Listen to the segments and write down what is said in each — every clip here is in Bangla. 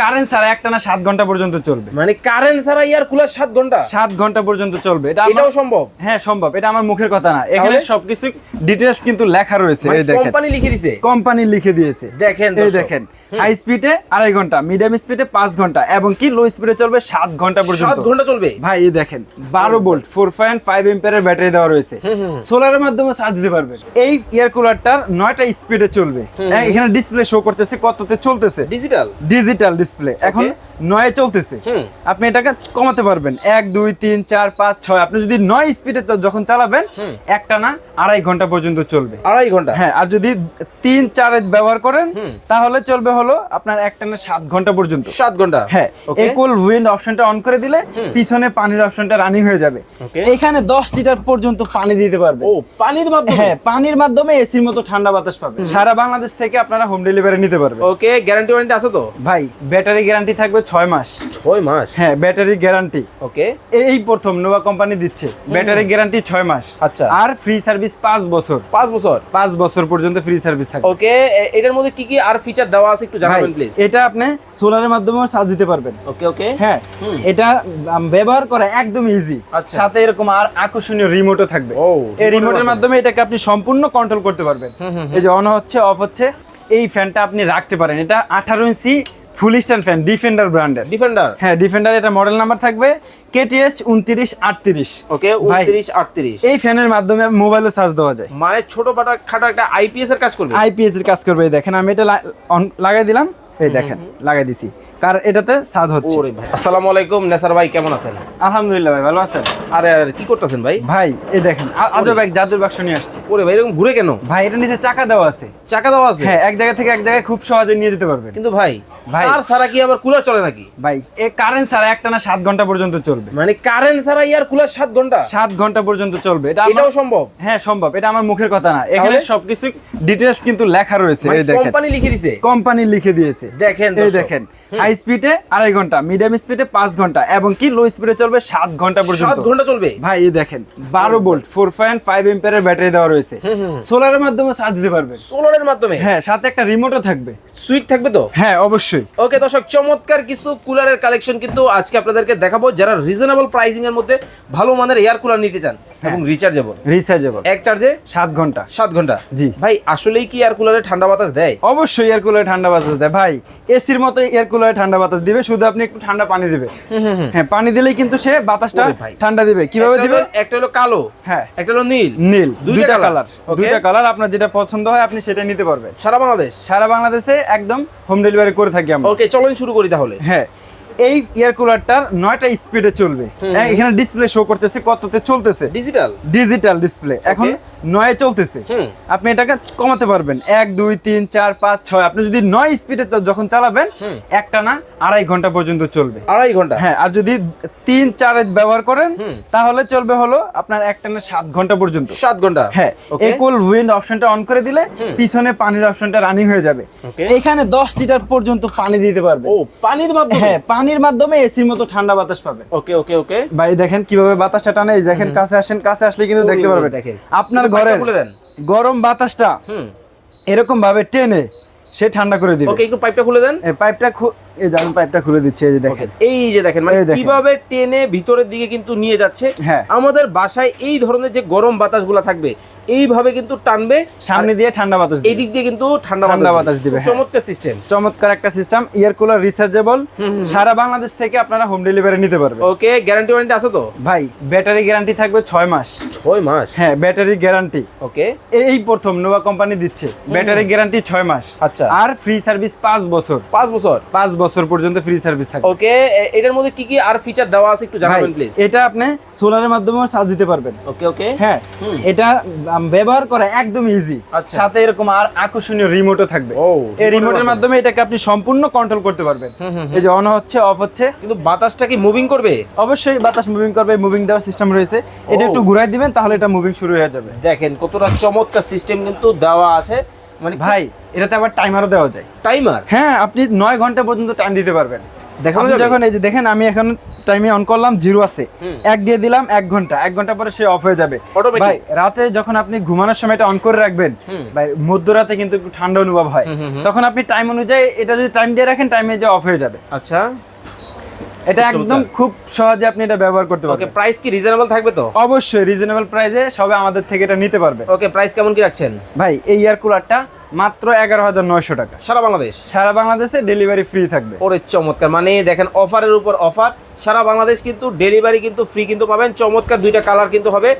কারেন্ট ছাড়া একটা না সাত ঘণ্টা পর্যন্ত চলবে। মানে কারেন্ট ছাড়া ইয়ার কুলার সাত ঘণ্টা? সাত ঘণ্টা পর্যন্ত চলবে। এটা এটাও সম্ভব? হ্যাঁ সম্ভব। এটা আমার মুখের কথা না। এখানে সবকিছু ডিটেলস কিন্তু লেখা রয়েছে কোম্পানি লিখে দিছে? কোম্পানি লিখে দিয়েছে। দেখেন এই দেখেন। হাই স্পিডে আড়াই ঘণ্টা মিডিয়াম স্পিডে পাঁচ ঘণ্টা এবং কি লো স্পিডে চলবে সাত ঘণ্টা সাত পর্যন্ত। ঘণ্টা চলবে? ভাই এই দেখেন বারো ভোল্ট ফোর পয়েন্ট ফাইভ এম্পিয়ারের ব্যাটারি দেওয়া রয়েছে। সোলারের মাধ্যমে চার্জ দিতে পারবেন এই এয়ার কুলারটার নয়টা স্পিডে চলবে। হ্যাঁ, এখানে ডিসপ্লে শো করতেছে কততে চলতেছে? ডিজিটাল ডিজিটাল ডিসপ্লে এখন নয় চলতেছে। আপনি এটাকে কমাতে পারবেন। এক দুই তিন চার পাঁচ ছয়। আপনি যদি নয় স্পিডে যখন চালাবেন একটা না আড়াই ঘণ্টা পর্যন্ত চলবে। আড়াই ঘণ্টা? হ্যাঁ আর যদি তিন চার ব্যবহার করেন তাহলে চলবে হলো আপনার একটা না সাত ঘণ্টা পর্যন্ত। সাত ঘণ্টা? হ্যাঁ. একুল উইন্ড অপশনটা অন করে দিলে পিছনে পানির অপশনটা রানিং হয়ে যাবে। এখানে দশ লিটার পর্যন্ত পানি দিতে পারবে। ও পানির মাধ্যমে? হ্যাঁ পানির মাধ্যমে এসির মতো ঠান্ডা বাতাস পাবে। সারা বাংলাদেশ থেকে আপনারা হোম ডেলিভারি নিতে পারবেন ওকে গ্যারান্টি ওয়ারেন্টি আছে তো? ভাই ব্যাটারি গ্যারান্টি থাকবে ছয় মাস। ছয় মাস? হ্যাঁ ব্যাটারি গ্যারান্টি ওকে এই প্রথম নোভা কোম্পানি দিচ্ছে। ব্যাটারি গ্যারান্টি ছয় মাস। আচ্ছা। আর ফ্রি সার্ভিস পাঁচ বছর। পাঁচ বছর? পাঁচ বছর পর্যন্ত ফ্রি সার্ভিস থাকবে। ওকে এটার মধ্যে কি কি আর ফিচার দেওয়া আছে একটু জানাবেন প্লিজ এটা আপনি সোলারের মাধ্যমে চার্জ দিতে পারবেন। ওকে ওকে। হ্যাঁ এটা ব্যবহার করা একদম ইজি আচ্ছা। সাথে এরকম আর আকর্ষণীয় রিমোটও থাকবে। ও, এই রিমোটের মাধ্যমে। এটাকে আপনি সম্পূর্ণ কন্ট্রোল করতে পারবেন। এই যে অন হচ্ছে অফ হচ্ছে এই ফ্যানটা আপনি রাখতে পারেন। এটা আঠারো inch full stand fan defender ব্র্যান্ডের ডিফেন্ডার হ্যাঁ ডিফেন্ডার এটা মডেল নাম্বার থাকবে কেটিএস উনত্রিশ আটত্রিশ। ওকে উনত্রিশ আটত্রিশ। এই ফ্যানের মাধ্যমে মোবাইলে চার্জ দেওয়া যায়। মানে ছোট পাটা খাটো একটা আইপিএস এর কাজ করবে? আইপিএস এর কাজ করবে এই দেখেন আমি এটা অন লাগাই দিলাম এই দেখেন লাগাই দিছি। কারণ এটাতে চার্জ হচ্ছে? ওরে ভাই। আসসালামু আলাইকুম নেসার ভাই কেমন আছেন? আলহামদুলিল্লাহ ভাই ভালো আছেন? আরে আরে কি করতেছেন ভাই? ভাই এই দেখেন আজব এক জাদুর বাক্স নিয়ে আসছি। ওরে ভাই এরকম ঘুরে কেন? ভাই এটা নিচে চাকা দেওয়া আছে। চাকা দেওয়া আছে? হ্যাঁ এক জায়গা থেকে এক জায়গায় খুব সহজে নিয়ে যেতে পারবেন। কিন্তু ভাই ভাই। আর সারা কি আবার কুলার চলে নাকি? ভাই এ কারেন্ট না সাত ঘণ্টা পর্যন্ত চলবে। মানে কারেন্ট ছাড়া ইয়ার কুলার সাত ঘণ্টা? সাত ঘণ্টা পর্যন্ত চলবে। এটা এটাও সম্ভব? হ্যাঁ সম্ভব। এটা আমার মুখের কথা না। এখানে সবকিছু ডিটেলস কিন্তু লেখা রয়েছে মানে এই দেখেন। কোম্পানি লিখে দিছে? কোম্পানি লিখে দিয়েছে। দেখেন এই দেখেন। হাই স্পিডে আড়াই ঘণ্টা মিডিয়াম স্পিডে পাঁচ ঘণ্টা এবং কি লো স্পিডে চলবে সাত ঘণ্টা সাত পর্যন্ত। ঘণ্টা চলবে? ভাই এই দেখেন বারো ভোল্ট ফোর পয়েন্ট ফাইভ এম্পিয়ারের ব্যাটারি দেওয়া রয়েছে। সোলারের মাধ্যমে চার্জ দিতে পারবেন। সোলারের মাধ্যমে? হ্যাঁ সাথে একটা রিমোটও থাকবে। সুইট থাকবে তো? হ্যাঁ অবশ্যই। ওকে দর্শক চমৎকার কিছু কুলারের কালেকশন কিন্তু আজকে আপনাদেরকে দেখাবো। যারা রিজনেবল প্রাইসিং এর মধ্যে ভালো মানের এয়ার কুলার নিতে চান এবং রিচার্জেবল রিচার্জেবল এক চার্জে সাত ঘণ্টা। সাত ঘণ্টা। জি। ভাই আসলেই কি এয়ার কুলারে ঠান্ডা বাতাস দেয়? অবশ্যই এয়ার কুলারে ঠান্ডা বাতাস দেয়। ভাই এসির মতো এয়ার কুলারে ঠান্ডা বাতাস দিবে শুধু আপনি একটু ঠান্ডা পানি দিবে। হ্যাঁ পানি দিলেই কিন্তু সে বাতাসটা ঠান্ডা দিবে। কীভাবে দিবে? একটা হলো কালো হ্যাঁ। একটা হলো নীল। নীল দুইটা দুইটা কালার দুইটা কালার আপনার যেটা পছন্দ হয় আপনি সেটা নিতে পারবেন। সারা বাংলাদেশ? সারা বাংলাদেশে একদম হোম ডেলিভারি করে থাকি আমরা। ওকে চলুন শুরু করি তাহলে। হ্যাঁ। এই এয়ার কুলারটার নয়টা স্পিডে চলবে। হ্যাঁ, এখানে ডিসপ্লে শো করতেছে কততে চলতেছে? ডিজিটাল ডিজিটাল ডিসপ্লে এখন নয় চলতেছে। আপনি এটাকে কমাতে পারবেন। এক দুই তিন চার পাঁচ ছয়। আপনি যদি নয় স্পিডে যখন চালাবেন একটা না আড়াই ঘণ্টা পর্যন্ত চলবে। আড়াই ঘণ্টা? হ্যাঁ আর যদি তিন চার ব্যবহার করেন তাহলে চলবে হলো আপনার একটা না সাত ঘণ্টা পর্যন্ত। সাত ঘণ্টা? হ্যাঁ একুল উইন্ড অপশনটা অন করে দিলে পিছনে পানির অপশনটা রানিং হয়ে যাবে। এখানে দশ লিটার পর্যন্ত পানি দিতে পারবে ও পানির হ্যাঁ পানির মাধ্যমে এসির মতো ঠান্ডা বাতাস পাবে ওকে ওকে ওকে। ভাই দেখেন কীভাবে বাতাসটা টানে। দেখেন কাছে আসেন কাছে আসলে কিন্তু দেখতে পারবে দেখেন। আপনার ঘরে। গরম বাতাসটা হুম। এরকম ভাবে টেনে সে ঠান্ডা করে দিবে। ওকে একটু পাইপটা খুলে দেন। এই পাইপটা এই যে আমি পাইপটা খুলে দিচ্ছি এই যে দেখেন। এই যে দেখেন মানে কীভাবে টেনে ভিতরের দিকে কিন্তু নিয়ে যাচ্ছে। হ্যাঁ। আমাদের বাসায় এই ধরনের যে গরম বাতাসগুলো থাকবে এইভাবে কিন্তু টানবে সামনে দিয়ে ঠান্ডা বাতাস এই দিক দিয়ে কিন্তু ঠান্ডা ঠান্ডা বাতাস দিবে, হ্যাঁ। চমৎকার সিস্টেম চমৎকার একটা সিস্টেম ইয়ার কুলার রিচার্জেবল সারা বাংলাদেশ থেকে আপনারা হোম ডেলিভারি নিতে পারবেন। ওকে গ্যারান্টি ওয়ারেন্টি আছে তো? ভাই ব্যাটারি গ্যারান্টি থাকবে ছয় মাস। ছয় মাস? হ্যাঁ ব্যাটারি গ্যারান্টি ওকে এই প্রথম নোভা কোম্পানি দিচ্ছে। ব্যাটারি গ্যারান্টি ছয় মাস। আচ্ছা। আর ফ্রি সার্ভিস পাঁচ বছর। পাঁচ বছর? পাঁচ বছর। পর্যন্ত ফ্রি সার্ভিস থাকে ওকে এটার মধ্যে কি কি আর ফিচার দেওয়া আছে একটু জানাবেন প্লিজ এটা আপনি সোলারের মাধ্যমে চার্জ দিতে পারবেন। ওকে ওকে হ্যাঁ এটা ব্যবহার করা একদম ইজি আচ্ছা। সাথে এরকম আর আকর্ষণীয় রিমোটও থাকবে। এই রিমোটের মাধ্যমে। মাধ্যমে এটাকে আপনি সম্পূর্ণ কন্ট্রোল করতে পারবেন। এই যে অন হচ্ছে অফ হচ্ছে। কিন্তু বাতাসটা কি মুভিং করবে? অবশ্যই বাতাস মুভিং করবে মুভিং দেওয়ার সিস্টেম রয়েছে। এটা একটু ঘুরাই দিবেন তাহলে এটা মুভিং শুরু হয়ে যাবে। দেখেন কতটা চমৎকার সিস্টেম কিন্তু দেওয়া আছে। মানে ভাই এটাতে আবার টাইমারও দেওয়া যায়। টাইমার হ্যাঁ আপনি নয় ঘণ্টা পর্যন্ত টাইম দিতে পারবেন। দেখানো যখন এই যে দেখেন আমি এখন টাইমে অন করলাম জিরো আছে। এক দিয়ে দিলাম এক ঘণ্টা। এক ঘণ্টা পরে সে অফ হয়ে যাবে। ভাই রাতে যখন আপনি ঘুমানোর সময় এটা অন করে রাখবেন। ভাই মধ্যরাতে কিন্তু একটু ঠান্ডা অনুভব হয়। তখন আপনি টাইম অনুযায়ী এটা যদি টাইম দিয়ে রাখেন টাইমে যে অফ হয়ে যাবে। আচ্ছা। এটা একদম খুব সহজে আপনি এটা ব্যবহার করতে পারবেন। ওকে প্রাইস কি রিজনেবল থাকবে তো? অবশ্যই রিজনেবল প্রাইসে সবে আমাদের থেকে এটা নিতে পারবে। ওকে প্রাইস কেমন কি রাখছেন? ভাই এই এয়ার কুলারটা মাত্র এগারো হাজার নয়শো টাকা। সারা বাংলাদেশ? সারা বাংলাদেশে ডেলিভারি ফ্রি থাকবে। ওরে চমৎকার। মানে দেখেন অফারের উপর অফার সারা বাংলাদেশ কিন্তু ডেলিভারি কিন্তু ফ্রি কিন্তু পাবেন। চমৎকার দুইটা কালার কিন্তু হবে।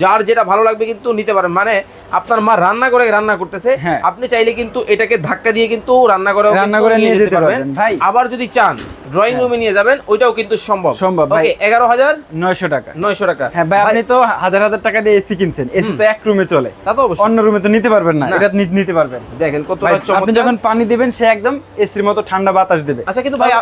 যার যেটা ভালো লাগবে কিন্তু নিতে পারেন। মানে আপনার মা রান্না করে রান্না করতেছে হ্যাঁ। আপনি চাইলে কিন্তু এটাকে ধাক্কা দিয়ে কিন্তু রান্না করে রান্না করে নিয়ে যেতে পারবেন। ভাই। আবার যদি চান ড্রয়িং রুমে নিয়ে যাবেন ওইটাও কিন্তু সম্ভব। সম্ভব, ভাই। এগারো হাজার নয়শো টাকা। নয়শো টাকা। হ্যাঁ ভাই আপনি তো হাজার হাজার টাকা দিয়ে এসি কিনছেন এসি তো এক রুমে চলে। তা তো অবশ্যই। অন্য রুমে তো নিতে পারবেন না। এটা নিতে পারবেন। দেখেন ভাই, আপনি যখন পানি দিবেন সে একদম এসির মতো ঠান্ডা বাতাস দেবে। আচ্ছা কিন্তু ভাই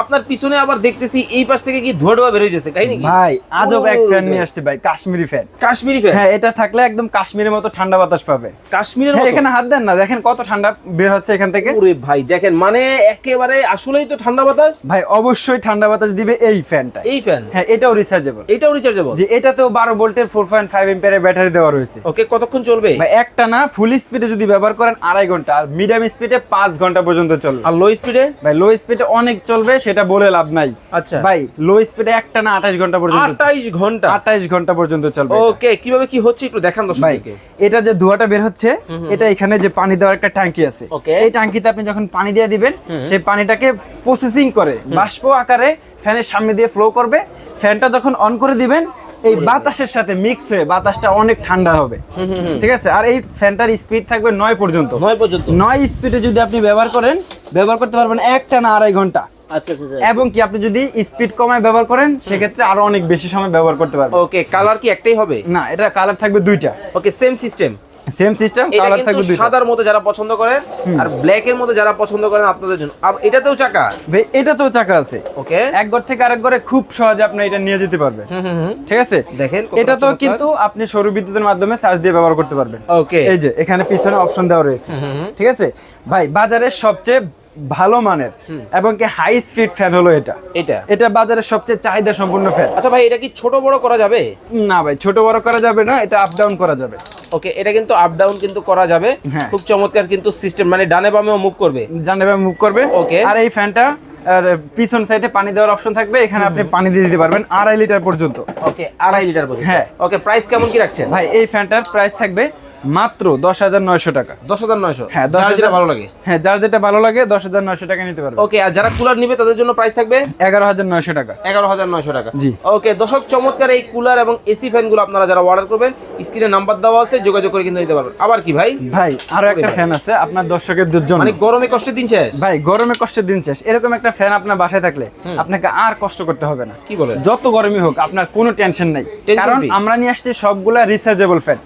আপনার পিছনে আবার দেখতেছি এই পাশ থেকে কি ধোয়া ধোয়া বের হইতেছে তাই নাকি? ভাই আজব এক ফ্যান নিয়ে আসছে ভাই কাশ্মীরি ফ্যান কাশ্মীরি ফ্যান হ্যাঁ এটা থাকলে একদম কাশ্মীরের মতো ঠান্ডা বাতাস পাবে। কাশ্মীরের হ্যাঁ মতো? এখানে হাত দেন না দেখেন কত ঠান্ডা বের হচ্ছে এখান থেকে। ওরে ভাই দেখেন মানে একেবারে আসলেই তো ঠান্ডা বাতাস? ভাই অবশ্যই ঠান্ডা বাতাস দিবে এই ফ্যানটা এই ফ্যান হ্যাঁ এটাও রিচার্জেবল এটাও রিচার্জেবল যে এটাতেও বারো ভোল্টের ফোর পয়েন্ট ফাইভ এম্পিয়ারের ব্যাটারি দেওয়া রয়েছে। ওকে কতক্ষণ চলবে? ভাই একটা না ফুল স্পিডে যদি ব্যবহার করেন আড়াই ঘণ্টা আর মিডিয়াম স্পিডে পাঁচ ঘণ্টা পর্যন্ত চলবে। আর লো স্পিডে ভাই লো স্পিডে অনেক চলবে সেটা বলে লাভ নাই। আচ্ছা। ভাই লো স্পিডে একটা না আঠাশ ঘণ্টা পর্যন্ত আটাইশ ঘণ্টা? আঠাইশ ঘণ্টা পর্যন্ত চলবে। ওকে কীভাবে কি হচ্ছে একটু দেখান ভাই দর্শকদেরকে। এটা যে ধোঁয়াটা বের হচ্ছে এটা এখানে যে পানি দেওয়ার একটা ট্যাঙ্কি আছে. এই ট্যাঙ্কিতে আপনি যখন পানি দিয়ে দিবেন সেই পানিটাকে প্রসেসিং করে বাষ্প আকারে ফ্যানের সামনে দিয়ে ফ্লো করবে। ফ্যানটা যখন অন করে দিবেন এই বাতাসের সাথে মিক্স হয়ে বাতাসটা অনেক ঠান্ডা হবে। ঠিক আছে? আর এই ফ্যানটার স্পিড থাকবে নয় পর্যন্ত। নয় পর্যন্ত। নয় স্পিডে যদি আপনি ব্যবহার করেন ব্যবহার করতে পারবেন একটা না আড়াই ঘণ্টা। এবং কি আপনি যদি স্পিড কমায় ব্যবহার করেন সেক্ষেত্রে আরও অনেক বেশি সময় ব্যবহার করতে পারবেন। ওকে কালার কি একটাই হবে? না এটা কালার থাকবে দুইটা। Okay same system same system colour থাকবে দুইটা। সাদার মধ্যে যারা পছন্দ করেন আর ব্ল্যাক এর মধ্যে যারা পছন্দ করেন আপনাদের জন্য। আব- এটাতেও চাকা? ভাই এটা চাকা আছে। ওকে এক ঘর থেকে আরেক ঘরে খুব সহজে আপনি এটা নিয়ে যেতে পারবেন। ঠিক আছে? দেখেন এটা তো কিন্তু আপনি সৌর বিদ্যুতের মাধ্যমে চার্জ দিয়ে ব্যবহার করতে পারবেন। ওকে এই যে এখানে পিছনে অপশন দেওয়া রয়েছে। ঠিক আছে? ভাই বাজারের সবচেয়ে ভালো মানের এবং কি হাই স্পিড ফ্যান হলো এটা। এটা? এটা বাজারের সবচেয়ে চাহিদা সম্পূর্ণ ফ্যান আচ্ছা ভাই এটা কি ছোট বড় করা যাবে? না ভাই ছোট বড় করা যাবে না এটা আপ ডাউন করা যাবে। ওকে এটা কিন্তু আপ ডাউন কিন্তু করা যাবে। হ্যাঁ। খুব চমৎকার কিন্তু সিস্টেম মানে ডানে বামেও মুভ করবে। জানাবে মুভ করবে। ওকে। আর এই ফ্যানটা আর পিছন সাইডে পানি দেওয়ার অপশন থাকবে এখানে আপনি পানি দিয়ে দিতে পারবেন আড়াই লিটার পর্যন্ত। ওকে আড়াই লিটার পর্যন্ত। হ্যাঁ। ওকে প্রাইস কেমন কি রাখছেন? ভাই এই ফ্যানটার প্রাইস থাকবে মাত্র দশ হাজার নয়শো টাকা। দশ হাজার নয়শো? হ্যাঁ দশ যেটা ভালো লাগে। হ্যাঁ যার যেটা ভালো লাগে দশ হাজার নয়শো টাকা নিতে পারবে। ওকে আর যারা কুলার নিবে তাদের জন্য প্রাইস থাকবে? এগারো হাজার নয়শো টাকা। এগারো হাজার নয়শো টাকা। জি। ওকে দর্শক চমৎকার এই কুলার এবং এসি ফ্যানগুলো আপনারা যারা অর্ডার করবেন স্ক্রিনে নাম্বার দেওয়া আছে যোগাযোগ করে কিন্তু নিতে পারবেন। আবার কি ভাই? ভাই আরও একটা ফ্যান আছে আপনার দর্শকের জন্য মানে গরমে কষ্টের দিন শেষ? ভাই গরমে কষ্টের দিন শেষ। এরকম একটা ফ্যান আপনার বাসায় থাকলে আপনাকে আর কষ্ট করতে হবে না। কি বলে যত গরমই হোক আপনার কোনো টেনশন নাই। কারণ আমরা নিয়ে আসছি সবগুলা রিচার্জেবল ফ্যান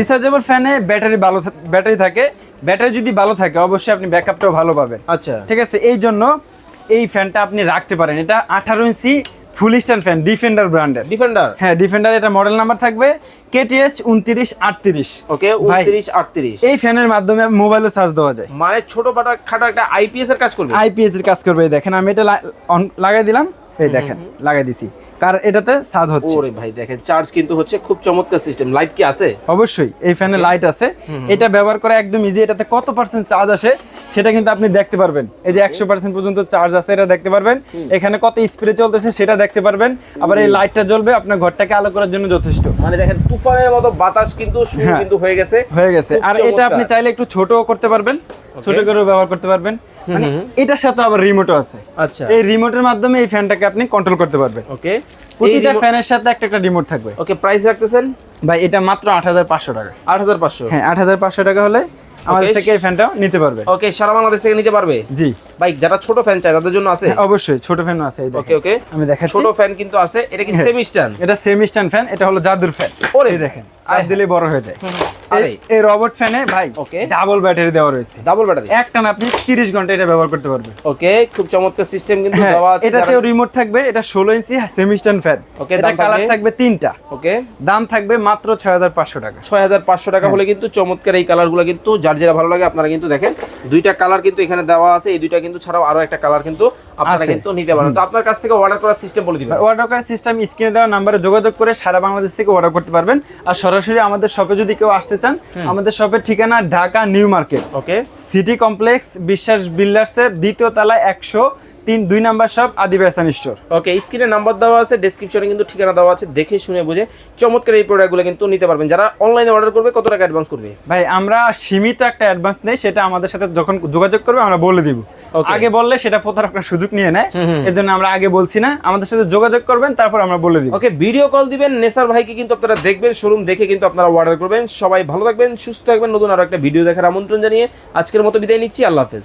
রিচার্জেবল ফ্যানে ব্যাটারি ভালো ব্যাটারি থাকে। ব্যাটারি যদি ভালো থাকে অবশ্যই আপনি ব্যাকআপটাও ভালো পাবেন। আচ্ছা। ঠিক আছে? এই জন্য এই ফ্যানটা আপনি রাখতে পারেন। এটা আঠারো inch full stand fan defender ব্র্যান্ডের ডিফেন্ডার হ্যাঁ ডিফেন্ডার এটা মডেল নাম্বার থাকবে। কেটিএস উনত্রিশ আটত্রিশ। ওকে উনত্রিশ আটত্রিশ। এই ফ্যানের মাধ্যমে মোবাইলে চার্জ দেওয়া যায়। মানে ছোট খাটো একটা আইপিএস এর কাজ করবে? আইপিএস এর কাজ করবে দেখেন আমি এটা on- লাগাই দিলাম। এই দেখেন লাগাই দিছি। কারণ এটাতে? চার্জ হচ্ছে। ওরে ভাই দেখেন চার্জ কিন্তু হচ্ছে খুব চমৎকার সিস্টেম লাইট কি আছে? অবশ্যই এই ফ্যানে লাইট আছে। এটা ব্যবহার করা একদম ইজি এটাতে কত পার্সেন্ট চার্জ আসে সেটা কিন্তু আপনি দেখতে পারবেন। এই যে একশো পার্সেন্ট পর্যন্ত চার্জ আছে এটা দেখতে পারবেন। এখানে কত স্প্রে চলতেছে সেটা দেখতে পারবেন। আবার এই লাইটটা জ্বলবে আপনার ঘরটাকে আলো করার জন্য যথেষ্ট। মানে দেখেন তুফানের মতো বাতাস কিন্তু শুরু হ্যাঁ। কিন্তু হয়ে গেছে। হয়ে গেছে। আর এটা আপনি চাইলে একটু ছোটও করতে পারবেন। ছোট করেও ব্যবহার করতে পারবেন। মানে এটার সাথে আবার রিমোটও আছে। আচ্ছা। এই রিমোটের মাধ্যমে এই ফ্যানটাকে আপনি কন্ট্রোল করতে পারবেন। ওকে প্রতিটা ফ্যানের সাথে একটা একটা রিমোট থাকবে। ওকে প্রাইস রাখতেছেন? ভাই এটা মাত্র আট হাজার পাঁচশো টাকা। আট হাজার পাঁচশো? হ্যাঁ আট হাজার পাঁচশো টাকা হলে আমাদের থেকে এই ফ্যানটা নিতে পারবে। ওকে সারা বাংলাদেশ থেকে নিতে পারবে? জি। ভাই যারা ছোট ফ্যান চায় তাদের জন্য আছে? হ্যাঁ, অবশ্যই ছোট ফ্যানও আছে ওকে ওকে আমি দেখাচ্ছি। ছোট ফ্যান কিন্তু আছে এটা কি। সেমি স্ট্যান্ড এটা সেমি স্ট্যান্ড ফ্যান এটা হলো জাদুর ফ্যান ওরে দেখেন চাপ দিলেই বড় হয়ে যায়। আরে। এই- রবট ফ্যানে ভাই Okay. ডাবল ব্যাটারি দেওয়া রয়েছে। ডাবল ব্যাটারি একটানা আপনি 30 ঘণ্টা এটা ব্যবহার করতে পারবেন। ওকে খুব চমৎকার সিস্টেম কিন্তু হ্যাঁ দেওয়া আছে এটাতেও রিমোট থাকবে এটা 16 ইঞ্চি সেমি স্ট্যান্ড ফ্যান এটা দাম কালার থাকবে? তিনটা। ওকে দাম থাকবে মাত্র 6500 টাকা। ছয় হাজার পাঁচশো টাকা হ্যাঁ। হলে কিন্তু চমৎকার এই কালারগুলো কিন্তু যার যেটা ভালো লাগে আপনারা কিন্তু দেখেন। দুইটা কালার কিন্তু এখানে দেওয়া আছে এই দুইটা কিন্তু কিন্তু ছাড়াও আরও একটা কালার কিন্তু আপনারা কিন্তু নিতে পারেন। তো আপনার কাছ থেকে অর্ডার করার সিস্টেম বলে দিবেন। অর্ডার করার সিস্টেম স্ক্রিনে দেওয়া নাম্বারে যোগাযোগ করে সারা বাংলাদেশ থেকে অর্ডার করতে পারবেন। আর সরাসরি আমাদের শপে যদি কেউ আসতে চান আমাদের শপের ঠিকানা Dhaka new market. Okay city complex Biswas বিল্ডার্সের দ্বিতীয় তলায় একশো তিন দুই নাম্বার শপ আদিবাসান স্টোর ওকে স্ক্রিনে নাম্বার দেওয়া আছে ডেসক্রিপশনে কিন্তু ঠিকানা দেওয়া আছে দেখে শুনে বুঝে চমৎকার এই প্রোডাক্টগুলো কিন্তু নিতে পারবেন। যারা অনলাইনে অর্ডার করবে কত টাকা অ্যাডভান্স করবে? ভাই আমরা সীমিত একটা অ্যাডভান্স নেই সেটা আমাদের সাথে যখন যোগাযোগ করবে আমরা বলে দিব. আগে বললে সেটা প্রতারকরা সুযোগ নিয়ে নেয়। এর জন্য আমরা আগে বলছি না। আমাদের সাথে যোগাযোগ করবেন তারপর আমরা বলে দিই ওকে ভিডিও কল দিবেন। নেসার ভাইকে কিন্তু আপনারা দেখবেন শোরুম দেখে কিন্তু আপনারা অর্ডার করবেন। সবাই ভালো থাকবেন সুস্থ থাকবেন। নতুন আরও একটা ভিডিও দেখার আমন্ত্রণ জানিয়ে আজকের মতো বিদায় নিচ্ছি। আল্লাহ হাফেজ।